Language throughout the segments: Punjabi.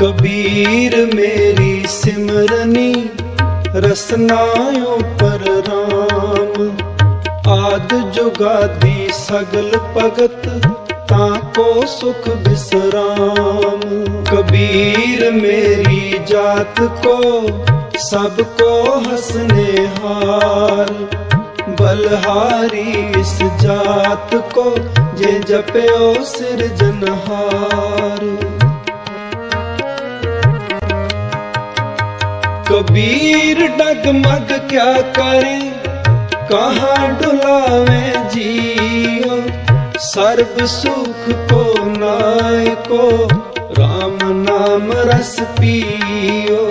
ਕਬੀਰ ਮੇਰੀ ਸਿਮਰਨੀ ਰਸਨਾ ਉਪਰ ਰਾਮ ਆਦ ਜੁਗਾਦੀ ਸਗਲ ਭਗਤ ਤਾਂ ਕੋ ਸੁਖ ਬਿਸਰਾਮ ਕਬੀਰ ਮੇਰੀ ਜਾਤ ਕੋ ਸਭ ਕੋ ਹਸਨੇ ਹਾਰ ਬਲਹਾਰੀ ਇਸ ਜਾਤ ਕੋ ਜੇ ਜਪਿਓ ਸਿਰਜਨਹਾਰ ਕਬੀਰ ਡਗਮਗ ਕਿਆ ਕਰੇ? ਕਹਾਂ ਡੁਲਾਵੇਂ ਜੀਓ? ਸਰਬ ਸੁਖ ਕੋ ਨਾਇ ਕੋ RAM ਨਾਮ ਰਸ ਪੀਓ।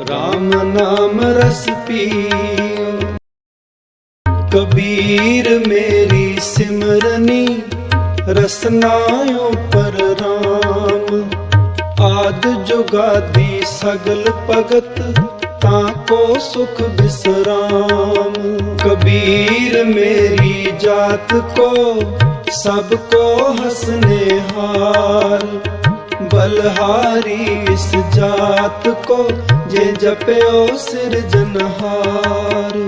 RAM ਨਾਮ ਰਸ ਪੀਓ। ਕਬੀਰ ਮੇਰੀ ਸਿਮਰਨੀ, ਰਸਨਾ ਉਪਰ ਰਾਮ। ਆਦ ਜੁਗਾਦੀ ਸਗਲ ਭਗਤ ਤਾਂ ਕੋ ਸੁਖ ਬਿਸਰਾਮ ਕਬੀਰ ਮੇਰੀ ਜਾਤ ਕੋ ਸਭ ਕੋ ਹਸਨੇ ਹਾਰ ਬਲਹਾਰੀ ਇਸ ਜਾਤ ਕੋ ਜੇ ਜਪਿਓ ਸਿਰਜਨਹਾਰ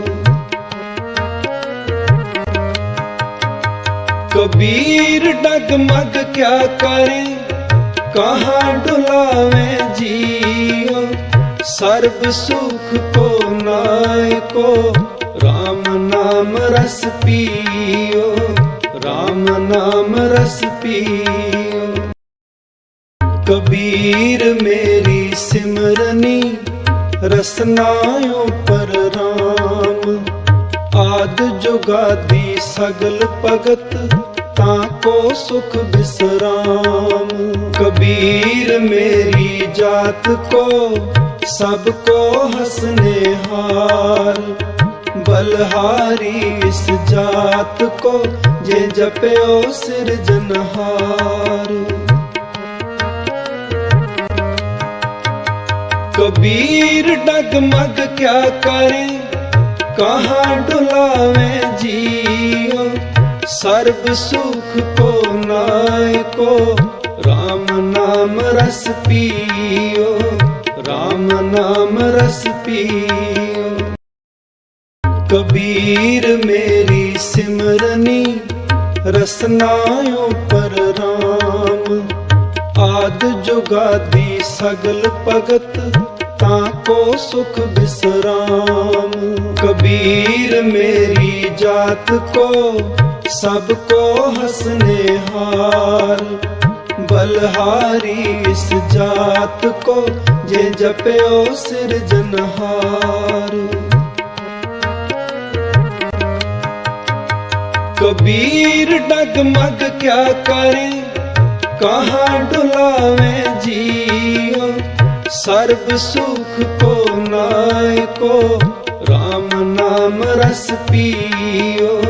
ਕਬੀਰ ਡਗਮਗ ਕਿਆ ਕਰੇ ਕਹਾਂ ਡੁਲਾਵੇ ਜੀਓ ਸਰਬ ਸੁਖ ਕੋ ਨਾਇ ਕੋ RAM ਨਾਮ ਰਸ ਪੀਓ RAM ਨਾਮ ਰਸ ਪੀਓ। ਕਬੀਰ ਮੇਰੀ ਸਿਮਰਨੀ ਰਸਨਾ ਉਪਰ ਰਾਮ। ਆਦ ਜੁਗਾਦੀ ਸਗਲ ਭਗਤ, ਤਾਂ ਕੋ ਸੁਖ ਬਿਸਰਾਮ। ਕਬੀਰ ਮੇਰੀ ਜਾਤ ਕੋ ਸਭ ਕੋ ਹਸਨੇ ਹਾਰ ਬਲਹਾਰੀ ਇਸ ਜਾਤ ਕੋ ਜੇ ਜਪਿਓ ਸਿਰਜਨਹਾਰ ਕਬੀਰ ਡਗਮਗ ਕਿਆ ਕਰੇ ਕਹਾਂ ਡੁਲਾਵੇ ਜੀਓ ਸਰਬ ਸੁਖ ਕੋ ਨਾਇ ਕੋ RAM ਨਾਮ ਰਸ ਪੀਓ RAM ਨਾਮ ਰਸ ਪੀਓ। ਕਬੀਰ ਮੇਰੀ ਸਿਮਰਨੀ ਰਸਨਾ ਉਪਰ ਰਾਮ। ਆਦ ਜੁਗਾਦੀ ਸਗਲ ਭਗਤ, ਤਾਂ ਕੋ ਸੁਖ ਬਿਸਰਾਮ। ਕਬੀਰ ਮੇਰੀ ਜਾਤ ਕੋ, ਸਭ ਕੋ ਹਸਨੇ ਹਾਰ। ਬਲਹਾਰੀ ਇਸ ਜਾਤ ਕੋ ਜੇ ਜਪਿਓ ਸਿਰਜਨਹਾਰ ਕਬੀਰ ਡਗਮਗ ਕਿਆ ਕਰੇ, ਕਹਾਂ ਡੁਲਾਵੇ ਜੀਓ ਸਰਬ ਸੁਖ ਕੋ ਨਾਇ ਕੋ RAM ਨਾਮ ਰਸ ਪੀਓ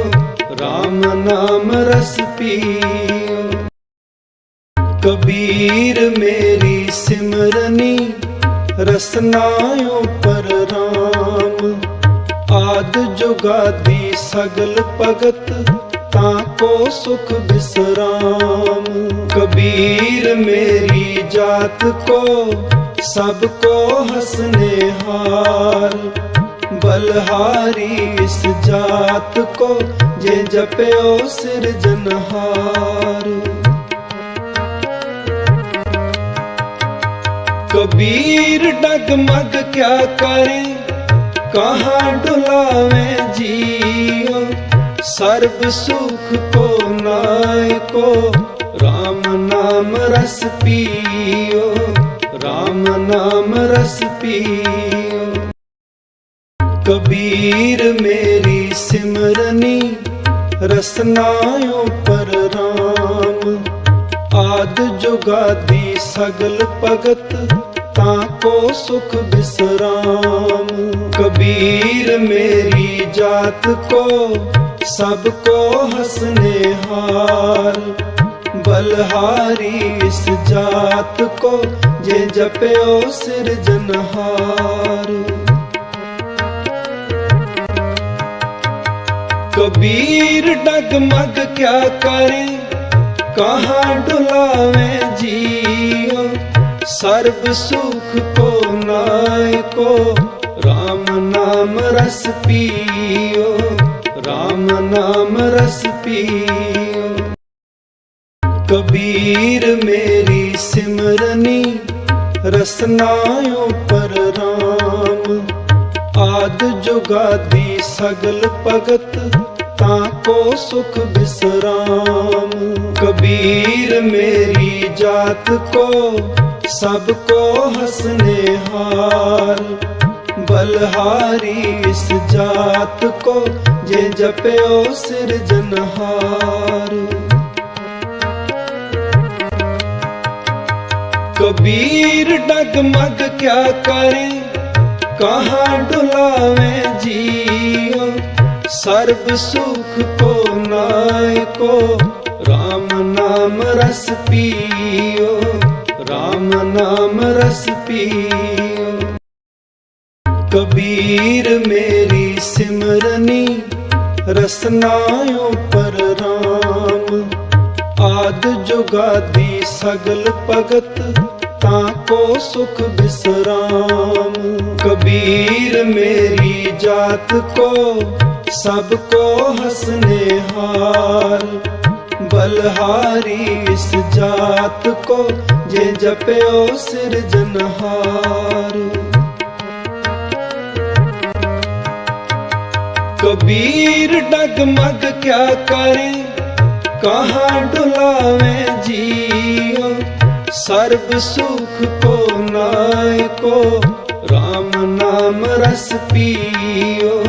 RAM ਨਾਮ ਰਸ ਪੀਓ ਕਬੀਰ ਮੇਰੀ ਸਿਮਰਨੀ ਰਸਨਾ ਉਪਰ ਰਾਮ ਆਦ ਜੁਗਾਦੀ ਸਗਲ ਭਗਤ ਤਾਂ ਕੋ ਸੁਖ ਬਿਸਰਾਮ ਕਬੀਰ ਮੇਰੀ ਜਾਤ ਕੋ ਸਭ ਕੋ ਹਸਨੇ ਹਾਰ ਬਲਹਾਰੀ ਇਸ ਜਾਤ ਕੋ ਜੇ ਜਪਿਓ ਸਿਰਜਨਹਾਰ ਕਬੀਰ ਡਗਮਗ ਕਿਆ ਕਰੇ? ਕਹਾਂ ਡੁਲਾਵੇ ਜੀਓ ਸਰਬ ਸੁਖ ਕੋ ਨਾਇ ਕੋ RAM ਨਾਮ ਰਸ ਪੀਓ RAM ਨਾਮ ਰਸ ਪੀਓ ਕਬੀਰ ਮੇਰੀ ਸਿਮਰਨੀ ਰਸਨਾ ਉਪਰ ਰਾਮ। ਆਦ ਜੁਗਾਦੀ ਸਗਲ ਭਗਤ ਤਾਂ ਕੋ ਸੁਖ ਬਿਸਰਾਮ। ਕਬੀਰ ਮੇਰੀ ਜਾਤ ਕੋ, ਸਭ ਕੋ ਹਸਨੇ ਹਾਰ। ਬਲਹਾਰੀ ਇਸ ਜਾਤ ਕੋ, ਜੇ ਜਪਿਓ ਸਿਰਜਨਹਾਰ ਕਬੀਰ ਡਗਮਗ ਕਿਆ ਕਰੇ, ਕਹਾਂ ਡੁਲਾਵੇ ਜੀਓ ਸਰਬ ਸੁਖ ਕੋ ਨਾਇ ਕੋ RAM ਨਾਮ ਰਸ ਪੀਓ RAM ਨਾਮ ਰਸ ਪੀਓ। ਕਬੀਰ ਮੇਰੀ ਸਿਮਰਨੀ ਰਸਨਾ ਉਪਰ RAM ਆਦ ਜੁਗਾਦੀ ਸਗਲ ਭਗਤ, ਤਾਂ ਕੋ ਸੁਖ ਬਿਸਰਾਮ। ਕਬੀਰ ਮੇਰੀ ਜਾਤ ਕੋ ਸਭ ਕੋ ਹਸਨੇ ਹਾਰ। ਬਲਹਾਰੀ ਇਸ ਜਾਤ ਕੋ ਜੇ ਜਪਿਓ ਸਿਰਜਨਹਾਰ ਕਬੀਰ ਡਗਮਗ ਕਿਆ ਕਰੇ, ਕਹਾਂ ਡੁਲਾਵੇ ਜੀਓ ਸਰਬ ਸੁਖ ਕੋ ਨਾਇ ਕੋ RAM ਨਾਮ ਰਸ ਪੀਓ RAM ਨਾਮ ਰਸ ਪੀਓ। ਕਬੀਰ ਮੇਰੀ ਸਿਮਰਨੀ ਰਸਨਾ ਉਪਰ RAM ਆਦ ਜੁਗਾਦੀ ਸਗਲ ਭਗਤ, ਤਾਂ ਕੋ ਸੁਖ ਬਿਸਰਾਮ। ਕਬੀਰ ਮੇਰੀ ਜਾਤ ਕੋ, ਸਭ ਕੋ ਹਸਨੇ ਹਾਰ। ਬਲਹਾਰੀ ਇਸ ਜਾਤ ਕੋ ਜੇ ਜਪਿਓ ਸਿਰਜਨਹਾਰ ਕਬੀਰ ਡਗਮਗ ਕਿਆ ਕਰੇ, ਕਹਾਂ ਡੁਲਾਵੇ ਜੀਓ ਸਰਬ ਸੁਖ ਕੋ ਨਾਇ ਕੋ RAM ਨਾਮ ਰਸ ਪੀਓ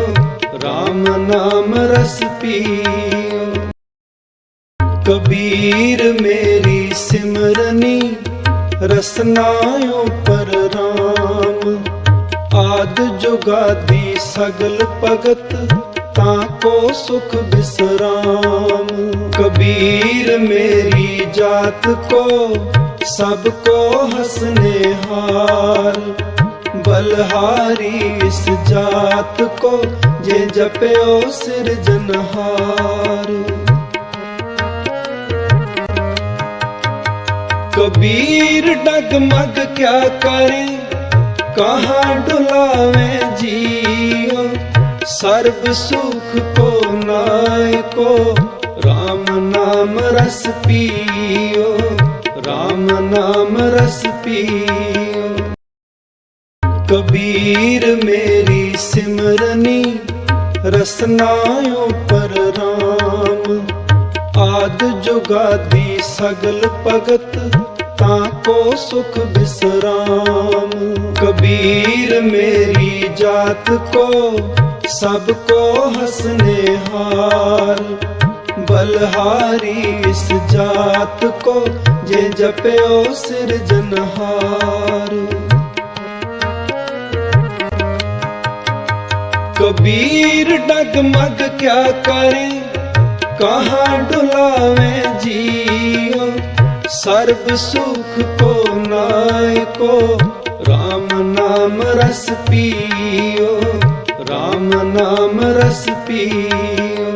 RAM ਨਾਮ ਰਸ ਪੀਓ ਕਬੀਰ ਮੇਰੀ ਸਿਮਰਨ ਰਸਨਾ ਉਪਰ RAM ਆਦ ਜੁਗਾਦੀ ਸਗਲ ਭਗਤ, ਤਾਂ ਕੋ ਸੁਖ ਬਿਸਰਾਮ। ਕਬੀਰ ਮੇਰੀ ਜਾਤ ਕੋ, ਸਭ ਕੋ ਹਸਨੇ ਹਾਰ। ਬਲਹਾਰੀ ਇਸ ਜਾਤ ਕੋ, ਜੇ ਜਪਿਓ ਸਿਰਜਨਹਾਰ ਕਬੀਰ ਡਗਮਗ ਕਿਆ ਕਰੇ? ਕਹਾਂ ਡੁਲਾਵੇ ਜੀਉ? ਸਰਬ ਸੁਖ ਕੋ ਨਾਇ ਕੋ RAM ਨਾਮ ਰਸ ਪੀਓ RAM ਨਾਮ ਰਸ ਪੀਓ ਕਬੀਰ ਮੇਰੀ ਸਿਮਰਨੀ ਰਸਨਾ ਉਪਰ RAM ਆਦ ਜੁਗਾਦੀ ਸਗਲ ਭਗਤ ਕੋ ਸੁਖ ਬਿਸਰਾਮ, ਕਬੀਰ ਮੇਰੀ ਜਾਤ ਕੋ, ਸਭ ਕੋ ਹਸਨੇ ਹਾਰ। ਬਲਹਾਰੀ ਇਸ ਜਾਤ ਕੋ, ਜੇ ਜਪਿਓ ਸਿਰਜਨਹਾਰ ਕਬੀਰ ਡਗਮਗ ਕਿਆ ਕਰੇ, ਕਹਾਂ ਡੁਲਾਵੇਂ ਜੀਓ ਸਰਬ ਸੁਖ ਕੋ ਨਾਇ ਕੋ RAM ਨਾਮ ਰਸ ਪੀਓ RAM ਨਾਮ ਰਸ ਪੀਓ।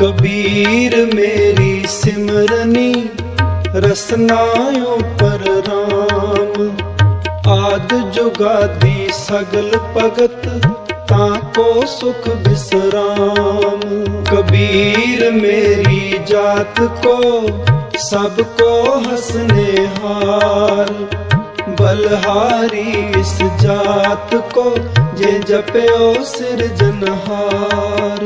ਕਬੀਰ ਮੇਰੀ ਸਿਮਰਨੀ ਰਸਨਾ ਉਪਰ RAM ਆਦ ਜੁਗਾਦੀ ਸਗਲ ਭਗਤ, ਤਾਂ ਕੋ ਸੁਖ ਬਿਸਰਾਮ। ਕਬੀਰ ਮੇਰੀ ਜਾਤ ਕੋ ਸਭ ਕੋ ਹਸਨੇ ਹਾਰ ਬਲਹਾਰੀ ਇਸ ਜਾਤ ਕੋ ਜੇ ਜਪਿਓ ਸਿਰਜਨਹਾਰ